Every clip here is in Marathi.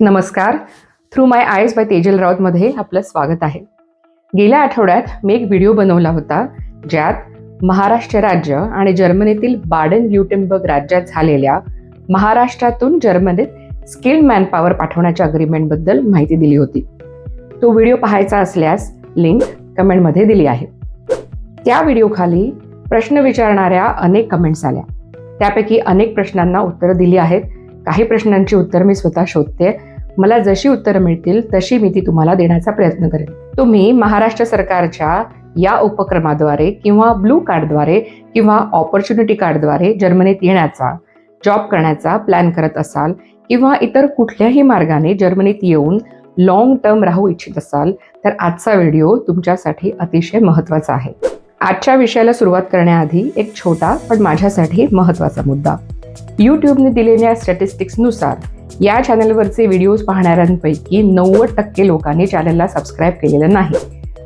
नमस्कार. थ्रू माय आयज बाय तेजल राऊतमध्ये आपलं स्वागत आहे. गेल्या आठवड्यात मी एक व्हिडिओ बनवला होता ज्यात महाराष्ट्र राज्य आणि जर्मनीतील बाडन ल्युटेनबर्ग राज्यात झालेल्या महाराष्ट्रातून जर्मनीत स्किल्ड मॅनपॉवर पाठवण्याच्या अग्रीमेंटबद्दल माहिती दिली होती. तो व्हिडिओ पाहायचा असल्यास लिंक कमेंटमध्ये दिली आहे. त्या व्हिडिओखाली प्रश्न विचारणाऱ्या अनेक कमेंट्स आल्या. त्यापैकी अनेक प्रश्नांना उत्तरं दिली आहेत. काही प्रश्नांची उत्तर मी स्वतः शोधते. मला जशी उत्तरं मिळतील तशी मी ती तुम्हाला देण्याचा प्रयत्न करेन. तुम्ही महाराष्ट्र सरकारच्या या उपक्रमाद्वारे किंवा ब्लू कार्डद्वारे किंवा ऑपॉर्च्युनिटी कार्डद्वारे जर्मनीत येण्याचा जॉब करण्याचा प्लॅन करत असाल किंवा इतर कुठल्याही मार्गाने जर्मनीत येऊन लॉंग टर्म राहू इच्छित असाल तर आजचा व्हिडिओ तुमच्यासाठी अतिशय महत्त्वाचा आहे. आजच्या विषयाला सुरुवात करण्याआधी एक छोटा पण माझ्यासाठी महत्त्वाचा मुद्दा. यूट्यूबने दिलेल्या स्टॅटिस्टिक्सनुसार या चॅनलवरचे व्हिडिओज पाहणाऱ्यांपैकी नव्वद टक्के लोकांनी चॅनलला सबस्क्राईब केलेलं नाही.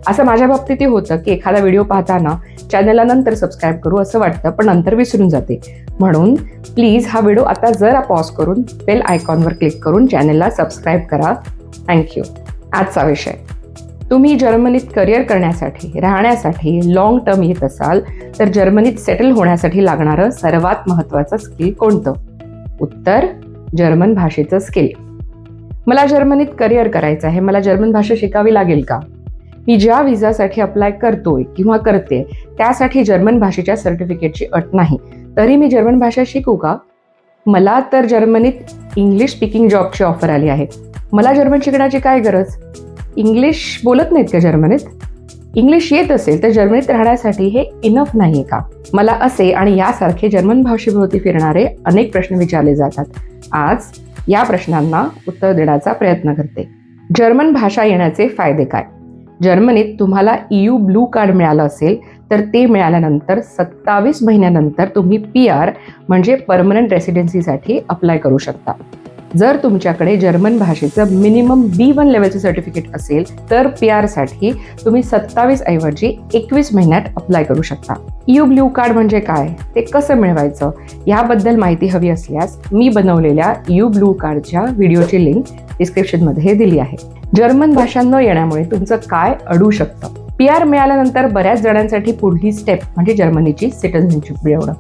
असं माझ्या बाबतीतही होतं की एखादा व्हिडिओ पाहताना चॅनलला नंतर सबस्क्राईब करू असं वाटतं पण नंतर विसरून जाते. म्हणून प्लीज हा व्हिडिओ आता जरा पॉज करून बेल आयकॉनवर क्लिक करून चॅनलला सबस्क्राईब करा. थँक्यू आजचा विषय. तुम्ही जर्मनीत करिअर करण्यासाठी राहण्यासाठी लॉंग टर्म येत असाल तर जर्मनीत सेटल होण्यासाठी लागणारं सर्वात महत्त्वाचं स्किल कोणतं? उत्तर जर्मन भाषेचं स्किल मला जर्मनीत करिअर करायचं आहे मला जर्मन भाषा शिकावी लागेल का? मी ज्या विजासाठी अप्लाय करतोय किंवा करते त्यासाठी जर्मन भाषेच्या सर्टिफिकेटची अट नाही. तरी मी जर्मन भाषा शिकू का? मला तर जर्मनीत इंग्लिश स्पीकिंग जॉबची ऑफर आली आहे. मला जर्मन शिकण्याची काय गरज? इंग्लिश बोलत नाहीत का जर्मनीत? इंग्लिश येत असेल तर जर्मनीत राहण्यासाठी हे इनफ नाहीये का? मला असे आणि यासारखे जर्मन भाषेभोवती फिरणारे अनेक प्रश्न विचारले जातात. आज या प्रश्नांना उत्तर देण्याचा प्रयत्न करते. जर्मन भाषा येण्याचे फायदे काय? जर्मनीत तुम्हाला यू ब्लू कार्ड मिळालं असेल तर ते मिळाल्यानंतर सत्तावीस महिन्यानंतर तुम्ही पी आर म्हणजे परमनंट रेसिडेन्सीसाठी अप्लाय करू शकता. जर तुमच्याकडे जर्मन भाषेचं मिनिमम बी वन लेवलचं सर्टिफिकेट असेल तर पी आरसाठी तुम्ही सत्तावीस ऐवजी एकवीस महिन्यात अप्लाय करू शकता. यू ब्ल्यू कार्ड म्हणजे काय? ते कसं मिळवायचं? याबद्दल माहिती हवी असल्यास मी बनवलेल्या यू ब्लू कार्डच्या व्हिडिओची लिंक डिस्क्रिप्शनमध्ये दिली आहे. जर्मन भाषा न येण्यामुळे तुमचं काय अडू शकतं? पी आर मिळाल्यानंतर बऱ्याच जणांसाठी पुढली स्टेप म्हणजे जर्मनीची सिटिझनशिप मिळवणं.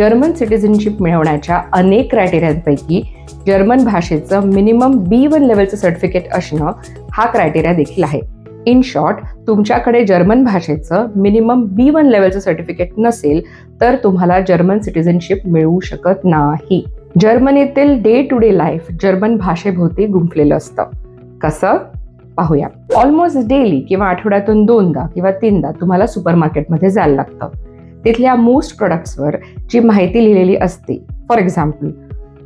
जर्मन सिटिझनशिप मिळवण्याच्या अनेक क्रायटेरियांपैकी जर्मन भाषेचं मिनिमम बी वन लेवलचं सर्टिफिकेट असणं हा क्रायटेरिया देखील आहे. इन शॉर्ट तुमच्याकडे जर्मन भाषेचं मिनिमम बी वन लेवलचं सर्टिफिकेट नसेल तर तुम्हाला जर्मन सिटिझनशिप मिळू शकत नाही. जर्मनीतील day to day life German भाषेभोवती गुंफलेलं असतं. कसं? पाहूया. ऑलमोस्ट डेली किंवा आठवड्यातून दोनदा किंवा तीनदा तुम्हाला सुपर मार्केटमध्ये जायला लागतं. तिथल्या मोस्ट प्रोडक्ट्सवर जी माहिती लिहिलेली असते. फॉर एक्झाम्पल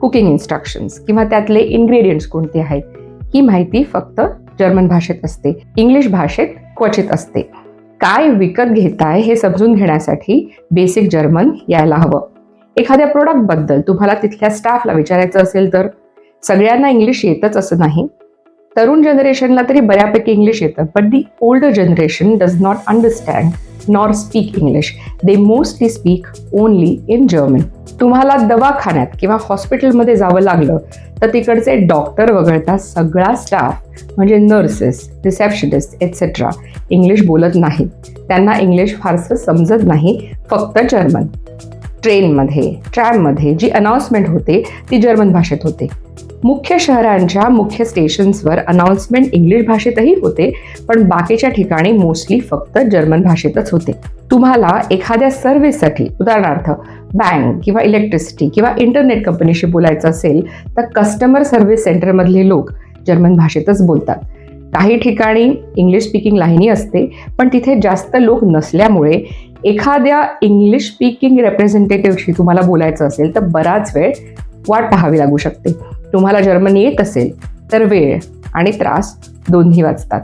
कुकिंग इन्स्ट्रक्शन्स किंवा त्यातले इन्ग्रेडियंट्स कोणते आहेत ही माहिती फक्त जर्मन भाषेत असते. इंग्लिश भाषेत क्वचित असते. काय विकत घेताय हे समजून घेण्यासाठी बेसिक जर्मन यायला हवं. एखाद्या प्रोडक्टबद्दल तुम्हाला तिथल्या स्टाफला विचारायचं असेल तर सगळ्यांना इंग्लिश येतच असं नाही. तरुण जनरेशनला तरी बऱ्यापैकी इंग्लिश येतं. But the older generation does not understand nor speak English they mostly speak only in German तुम्हाला दवाखान्यात किंवा हॉस्पिटलमध्ये जावं लागलं तर तिकडचे डॉक्टर वगळता सगळा स्टाफ म्हणजे नर्सेस रिसेप्शनिस्ट एटसेट्रा इंग्लिश बोलत नाही. त्यांना इंग्लिश फारसं समजत नाही. फक्त जर्मन ट्रेनमध्ये ट्रॅममध्ये जी अनाउन्समेंट होते ती जर्मन भाषेत होते. मुख्य शहरांच्या मुख्य स्टेशन्सवर अनाऊन्समेंट इंग्लिश भाषेतही होते पण बाकीच्या ठिकाणी मोस्टली फक्त जर्मन भाषेतच होते. तुम्हाला एखाद्या सर्व्हिससाठी उदाहरणार्थ बँक किंवा इलेक्ट्रिसिटी किंवा इंटरनेट कंपनीशी बोलायचं असेल तर कस्टमर सर्व्हिस सेंटरमधले लोक जर्मन भाषेतच बोलतात. काही ठिकाणी इंग्लिश स्पीकिंग लाईनी असते पण तिथे जास्त लोक नसल्यामुळे एखाद्या इंग्लिश स्पीकिंग रेप्रेझेंटेटिव्हशी तुम्हाला बोलायचं असेल तर बराच वेळ वाट पाहावी लागू शकते. तुम्हाला जर्मन येत असेल तर वेळ आणि त्रास दोन्ही वाचतात.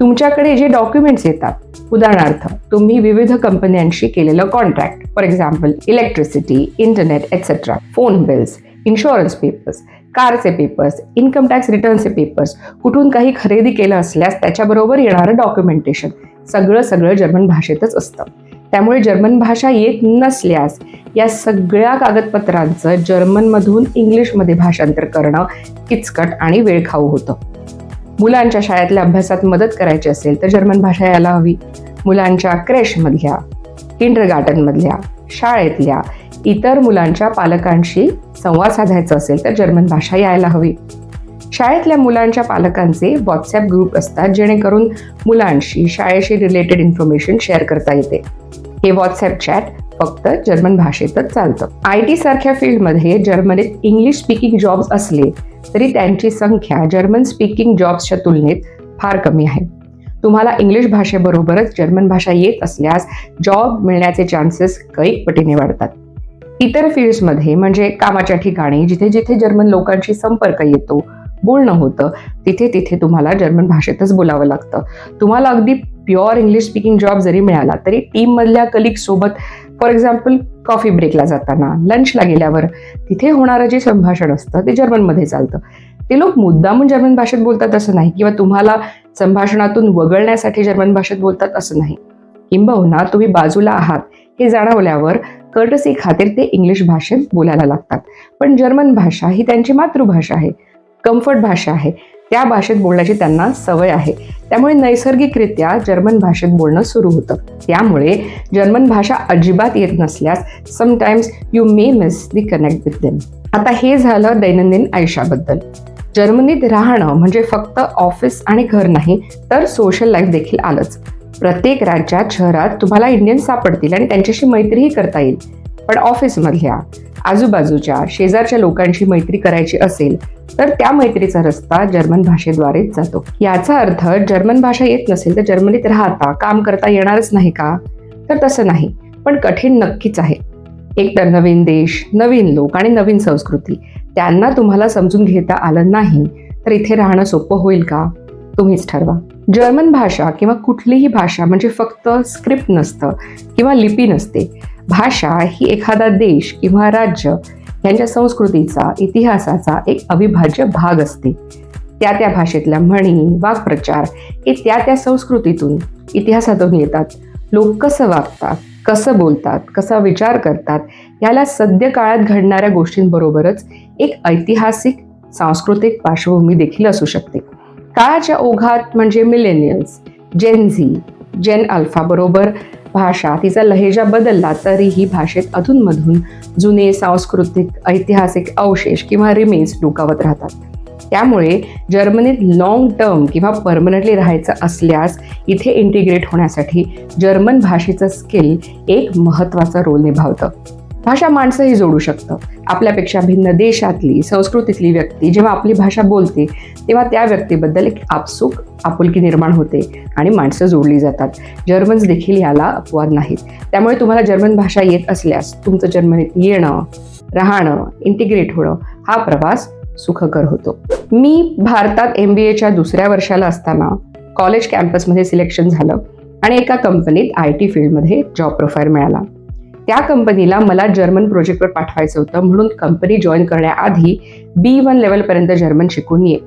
तुमच्याकडे जे डॉक्युमेंट्स येतात उदाहरणार्थ तुम्ही विविध कंपन्यांशी केलेलं contract for example electricity internet etcetera phone bills insurance papers कारचे पेपर्स इन्कम टॅक्स रिटर्नचे पेपर्स कुठून काही खरेदी केलं असल्यास त्याच्याबरोबर येणारं डॉक्युमेंटेशन सगळं सगळं जर्मन भाषेतच असतं. त्यामुळे जर्मन भाषा येत नसल्यास या सगळ्या कागदपत्रांचं जर्मनमधून इंग्लिशमध्ये भाषांतर करणं किचकट आणि वेळखाऊ होतं. मुलांच्या शाळेतल्या अभ्यासात मदत करायची असेल तर जर्मन भाषा यायला हवी. मुलांच्या क्रॅशमधल्या किंडरगार्डनमधल्या शाळेतल्या इतर मुलांच्या पालकांशी संवाद साधायचा असेल तर जर्मन भाषा यायला हवी. शाळेतल्या मुलांच्या पालकांचे व्हॉट्सॲप ग्रुप असतात जेणेकरून मुलांशी शाळेशी रिलेटेड इन्फॉर्मेशन शेअर करता येते. हे व्हॉट्सॲप चॅट फक्त जर्मन भाषेतच चालतं. आय टी सारख्या फील्डमध्ये जर्मनीत इंग्लिश स्पीकिंग जॉब्स असले तरी त्यांची संख्या जर्मन स्पीकिंग जॉब्सच्या तुलनेत फार कमी आहे. तुम्हाला इंग्लिश भाषेबरोबरच जर्मन भाषा येत असल्यास जॉब मिळण्याचे चान्सेस कैक पटीने वाढतात. इतर फील्ड्समध्ये म्हणजे कामाच्या ठिकाणी जिथे जिथे जर्मन लोकांशी संपर्क येतो बोलणं होतं. तिथे तिथे तुम्हाला जर्मन भाषेतच बोलावं लागतं. तुम्हाला अगदी प्युअर इंग्लिश स्पीकिंग जॉब जरी मिळाला तरी टीममधल्या कलिगसोबत फॉर एक्झाम्पल कॉफी ब्रेकला जाताना लंचला गेल्यावर तिथे होणारं जे संभाषण असतं ते जर्मनमध्ये चालतं. ते लोक मुद्दामून जर्मन भाषेत बोलतात असं नाही किंवा तुम्हाला संभाषणातून वगळण्यासाठी जर्मन भाषेत बोलतात असं नाही. किंबहुना तुम्ही बाजूला आहात हे जाणवल्यावर कर्टसी खातीर ते इंग्लिश भाषेत बोलायला लागतात. पण जर्मन भाषा ही त्यांची मातृभाषा आहे. कम्फर्ट भाषा आहे. त्या भाषेत बोलण्याची त्यांना सवय आहे. त्यामुळे नैसर्गिकरित्या जर्मन भाषेत बोलणं सुरू होतं. त्यामुळे जर्मन भाषा अजिबात येत नसल्यास sometimes you may miss the connect with them आता हे झालं दैनंदिन आयुष्याबद्दल. जर्मनीत राहणं म्हणजे फक्त ऑफिस आणि घर नाही तर सोशल लाईफ देखील आलंच. प्रत्येक राज्यात शहरात तुम्हाला इंडियन सापडतील आणि त्यांच्याशी मैत्रीही करता येईल. पण ऑफिसमधल्या आजूबाजूच्या शेजारच्या लोकांशी मैत्री करायची असेल तर त्या मैत्रीचा रस्ता जर्मन भाषेद्वारेच जातो. याचा अर्थ जर्मन भाषा येत नसेल तर जर्मनीत राहता काम करता येणारच नाही का? तर तसं नाही पण कठीण नक्कीच आहे. एकतर नवीन देश नवीन लोक आणि नवीन संस्कृती त्यांना तुम्हाला समजून घेता आलं नाही तर इथे राहणं सोपं होईल का? तुम्हीच ठरवा. जर्मन भाषा किंवा कुठलीही भाषा म्हणजे फक्त स्क्रिप्ट नसतं किंवा लिपी नसते. भाषा ही एखादा देश किंवा राज्य यांच्या संस्कृतीचा इतिहासाचा एक अविभाज्य भाग असते. त्या त्या भाषेतल्या म्हणी वाक्प्रचार हे त्या त्या संस्कृतीतून इतिहासातून येतात. लोक कसं वागतात कसं बोलतात कसा विचार करतात याला सद्य काळात घडणाऱ्या गोष्टींबरोबरच एक ऐतिहासिक सांस्कृतिक पार्श्वभूमी देखील असू शकते. काळाच्या ओघात म्हणजे millennials Gen Z Gen Alpha बरोबर भाषा तिचा लहेजा बदलला तरीही भाषेत अधूनमधून जुने सांस्कृतिक ऐतिहासिक अवशेष किंवा रिमेन्स डोकावत राहतात. त्यामुळे जर्मनीत लॉंग टर्म किंवा परमनंटली राहायचं असल्यास इथे इंटिग्रेट होण्यासाठी जर्मन भाषेचं स्किल एक महत्त्वाचा रोल निभावतं. भाषा माणसंही जोडू शकतं. आपल्यापेक्षा भिन्न देशातली संस्कृतीतली व्यक्ती जेव्हा आपली भाषा बोलते तेव्हा त्या व्यक्तीबद्दल एक आपसूक आपुलकी निर्माण होते आणि माणसं जोडली जातात. जर्मन्स देखील याला अपवाद नाहीत. त्यामुळे तुम्हाला जर्मन भाषा येत असल्यास तुमचं जर्मनीत येणं राहणं इंटिग्रेट होणं हा प्रवास सुखकर होतो. मी भारतात एम बी एच्या दुसऱ्या वर्षाला असताना कॉलेज कॅम्पसमध्ये सिलेक्शन झालं आणि एका कंपनीत आय टी फील्डमध्ये जॉब प्रोफाईल मिळाला. त्या कंपनीला मला जर्मन प्रोजेक्टवर पाठवायचं होतं म्हणून कंपनी जॉईन करण्याआधी बी वन लेवलपर्यंत जर्मन शिकून ये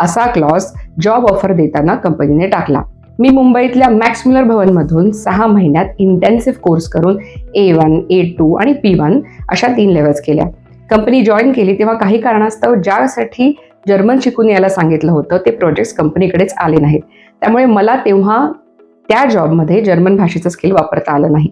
असा क्लॉज जॉब ऑफर देताना कंपनीने टाकला. मी मुंबईतल्या मॅक्समुलर भवनमधून सहा महिन्यात इंटेन्सिव्ह कोर्स करून ए वन ए टू आणि पी वन अशा तीन लेवल्स केल्या. कंपनी जॉईन केली तेव्हा काही कारणास्तव ज्यासाठी जर्मन शिकून यायला सांगितलं होतं ते प्रोजेक्ट्स कंपनीकडेच आले नाहीत. त्यामुळे मला तेव्हा त्या जॉबमध्ये जर्मन भाषेचं स्किल वापरता आलं नाही.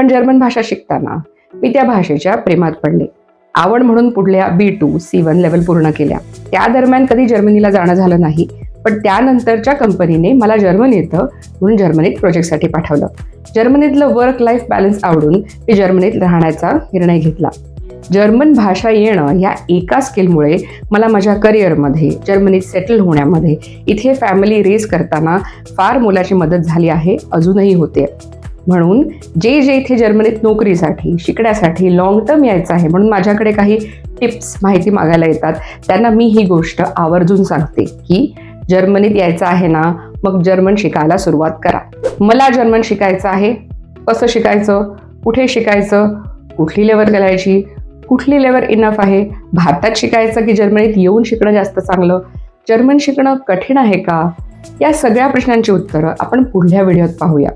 पण जर्मन भाषा शिकताना मी त्या भाषेच्या प्रेमात पडले. आवड म्हणून पुढल्या B two C one level पूर्ण केल्या. त्या दरम्यान कधी जर्मनीला जाणं झालं नाही पण त्यानंतरच्या कंपनीने मला जर्मनी येतं म्हणून जर्मनीत प्रोजेक्टसाठी पाठवलं. जर्मनीतलं वर्क लाईफ बॅलन्स आवडून मी जर्मनीत राहण्याचा निर्णय घेतला. जर्मन भाषा येणं या एका स्किलमुळे मला माझ्या करिअरमध्ये जर्मनीत सेटल होण्यामध्ये इथे फॅमिली रेस करताना फार मोलाची मदत झाली आहे अजूनही होते. म्हणून जे जे इथे जर्मनीत नोकरीसाठी शिकण्यासाठी लॉंग टर्म यायचं आहे म्हणून माझ्याकडे काही टिप्स माहिती मागायला येतात. त्यांना मी ही गोष्ट आवर्जून सांगते की जर्मनीत यायचं आहे ना मग जर्मन शिकायला सुरुवात करा. मला जर्मन शिकायचं आहे कसं शिकायचं कुठे शिकायचं कुठली लेवल करायची कुठली लेवल इनफ आहे? भारतात शिकायचं की जर्मनीत येऊन शिकणं जास्त चांगलं? जर्मन शिकणं कठीण आहे का? या सगळ्या प्रश्नांची उत्तरं आपण पुढल्या व्हिडिओत पाहूया.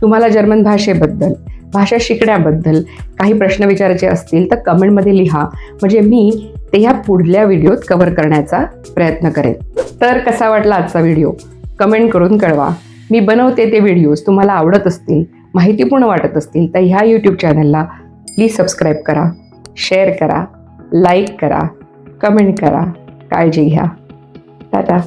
तुम्हाला जर्मन भाषेबद्दल भाषा शिकण्याबद्दल काही प्रश्न विचारायचे असतील तर कमेंटमध्ये लिहा. म्हणजे मी ते ह्या पुढल्या व्हिडिओत कव्हर करण्याचा प्रयत्न करेन. तर कसा वाटला आजचा व्हिडिओ? कमेंट करून कळवा. मी बनवते ते व्हिडिओज तुम्हाला आवडत असतील माहितीपूर्ण वाटत असतील तर ह्या यूट्यूब चॅनलला प्लीज सबस्क्राईब करा शेअर करा लाईक करा कमेंट करा काळजी घ्या. टाटा.